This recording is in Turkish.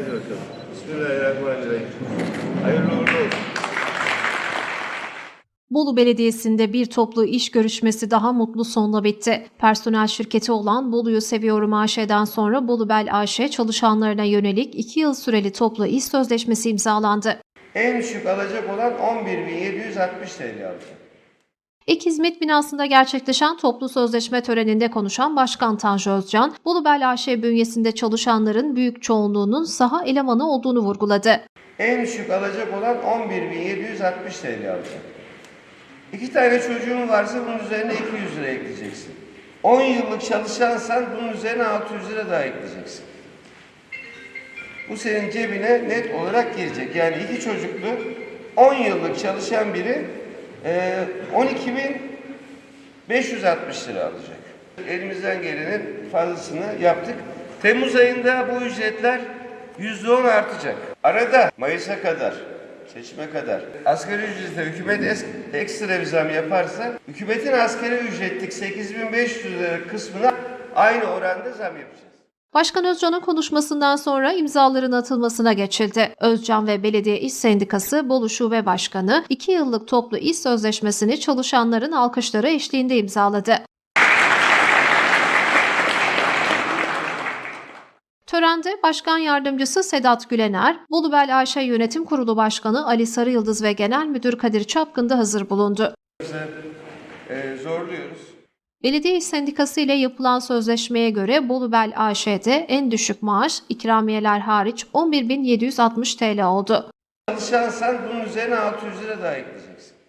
Hadi bakalım. Bismillahirrahmanirrahim. Hayırlı uğurlu olsun. Bolu Belediyesi'nde bir toplu iş görüşmesi daha mutlu sonla bitti. Personel şirketi olan Bolu'yu Seviyorum AŞ'den sonra Bolu Bel AŞ çalışanlarına yönelik 2 yıl süreli toplu iş sözleşmesi imzalandı. En düşük alacak olan 11.760 TL alacak. Ek hizmet binasında gerçekleşen toplu sözleşme töreninde konuşan Başkan Tanju Özcan, Bolu Bel AŞ bünyesinde çalışanların büyük çoğunluğunun saha elemanı olduğunu vurguladı. En düşük alacak olan 11.760 TL alacak. İki tane çocuğun varsa bunun üzerine 200 lira ekleyeceksin. 10 yıllık çalışansan bunun üzerine 600 lira daha ekleyeceksin. Bu senin cebine net olarak girecek. Yani iki çocuklu 10 yıllık çalışan biri eee 12.560 lira alacak. Elimizden gelenin fazlasını yaptık. Temmuz ayında bu ücretler %10 artacak. Arada Mayıs'a kadar, seçime kadar asgari ücrete hükümet ekstra bir zam yaparsa hükümetin asgari ücretlik 8500 lira kısmına aynı oranda zam yapacağız. Başkan Özcan'ın konuşmasından sonra imzaların atılmasına geçildi. Özcan ve Belediye İş Sendikası Bolu Şube Başkanı 2 yıllık toplu iş sözleşmesini çalışanların alkışları eşliğinde imzaladı. Törende Başkan Yardımcısı Sedat Gülener, Bolubel AŞ Yönetim Kurulu Başkanı Ali Sarıyıldız ve Genel Müdür Kadir Çapkın da hazır bulundu. Ee, zorluyoruz. Belediye Sendikası ile yapılan sözleşmeye göre Bolubel AŞ'de en düşük maaş ikramiyeler hariç 11.760 TL oldu. Çalışansan bunun üzerine 600 lira daha ekleyeceksin.